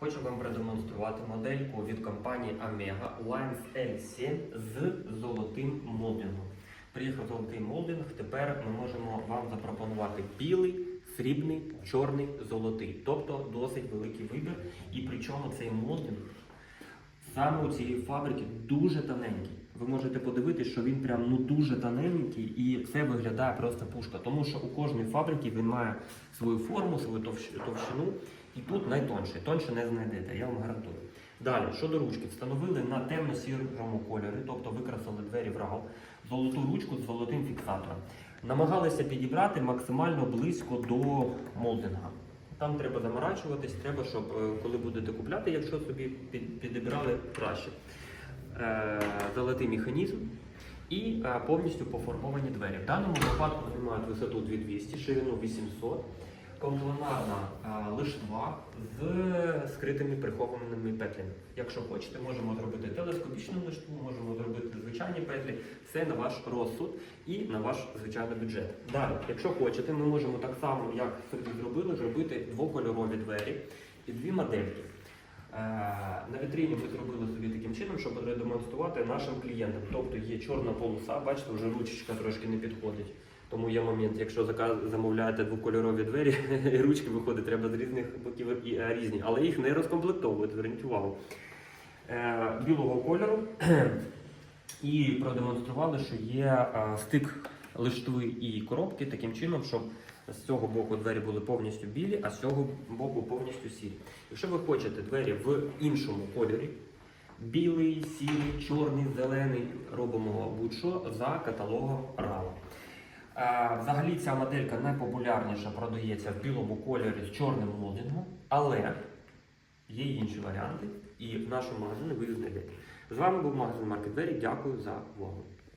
Хочу вам продемонструвати модельку від компанії Omega Lines L7 з золотим молдингом. Приїхав золотий молдинг, тепер ми можемо вам запропонувати білий, срібний, чорний, золотий. Тобто досить великий вибір. І причому цей молдинг саме у цієї фабрики дуже тоненький. Ви можете подивитися, що він прям ну дуже тоненький і це виглядає просто пушка. Тому що у кожної фабрики він має свою форму, свою товщину. І тут найтонший, тонше не знайдете, я вам гарантую. Далі, щодо ручки, встановили на темно-сірому кольорі, тобто викрасили двері в рау, золоту ручку з золотим фіксатором. Намагалися підібрати максимально близько до молдинга. Там треба заморачуватись, треба, щоб е, коли будете купляти, якщо собі під- підібрали краще. Е, Золотий механізм і е, повністю поформовані двері. В даному випадку вони мають висоту 2200, ширину 800, комплементарна е, лиштва з скритими прихованими петлями. Якщо хочете, можемо зробити телескопічну лиштву, можемо зробити звичайні петлі. Все на ваш розсуд і на ваш звичайний бюджет. Далі, якщо хочете, ми можемо так само, як собі зробили, зробити двокольорові двері і дві модельки. Е, На вітріні ми зробили собі таким чином, щоб продемонструвати нашим клієнтам. Тобто є чорна полоса, бачите, вже ручечка трошки не підходить. Тому є момент, якщо замовляєте двокольорові двері, і ручки виходить, треба з різних боків і е, різні, але їх не розкомплектовують, зверніть увагу. Е, Білого кольору і продемонстрували, що є стик лиштви і коробки таким чином, щоб з цього боку двері були повністю білі, а з цього боку повністю сірі. Якщо ви хочете двері в іншому кольорі, білий, сірий, чорний, зелений, робимо будь-що за каталогом RAW. Е, Взагалі ця моделька найпопулярніша продається в білому кольорі з чорним молдингом, але є інші варіанти, і в нашому магазині ви їх знайдете. З вами був магазин Маркет Двері. Дякую за увагу.